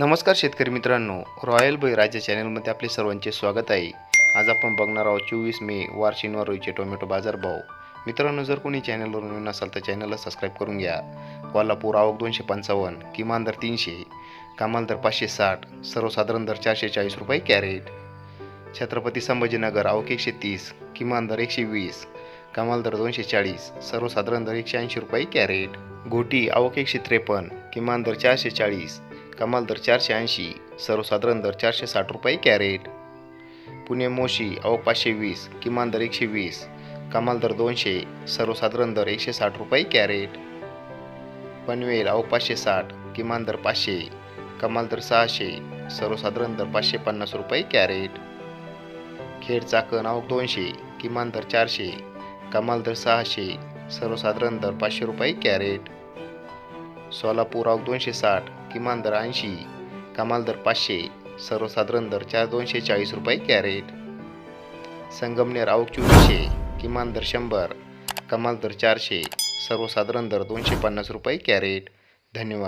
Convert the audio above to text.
नमस्कार शेतकरी मित्रांनो. रॉयल बळीराजा चॅनलमध्ये आपले सर्वांचे स्वागत आहे. आज आपण बघणार आहोत चोवीस मे वार शनिवार रोजीचे टोमॅटो बाजारभाव मित्रांनो जर कोणी चॅनलवरून नवीन असाल तर चॅनलला सबस्क्राईब करून घ्या. कोल्हापूर आवक दोनशे पंचावन्न किमान दर तीनशे कमाल दर पाचशे साठ सर्वसाधारण दर चारशे चाळीस रुपये कॅरेट. छत्रपती संभाजीनगर आवक एकशे तीस किमान दर एकशे वीस कमाल दर दोनशे चाळीस सर्वसाधारण दर एकशे ऐंशी रुपये कॅरेट. घोटी आवक एकशे त्रेपन्न किमान दर चारशे चाळीस कमाल दर चारशे ऐंशी सर्वसाधारण दर चारशे साठ रुपये कॅरेट. पुणे मोशी अव पाचशे वीस किमान दर एकशे वीस कमाल दर दोनशे सर्वसाधारण दर एकशे साठ रुपये कॅरेट. पनवेल अव पाचशे साठ किमान दर पाचशे कमाल दर सहाशे सर्वसाधारण दर पाचशे पन्नास रुपये कॅरेट. खेड चाकण अव दोनशे किमान दर चारशे कमाल दर सहाशे सर्वसाधारण दर पाचशे रुपये कॅरेट. सोलापूर आवक दोनशे साठ किमान दर ऐंशी कमाल दर पाचशे सर्वसाधारण दर चार दोनशे चाळीस रुपये कॅरेट. संगमनेर आवक चोवीसशे किमान दर शंभर कमाल दर चारशे सर्वसाधारण दर दोनशे पन्नास रुपये कॅरेट. धन्यवाद.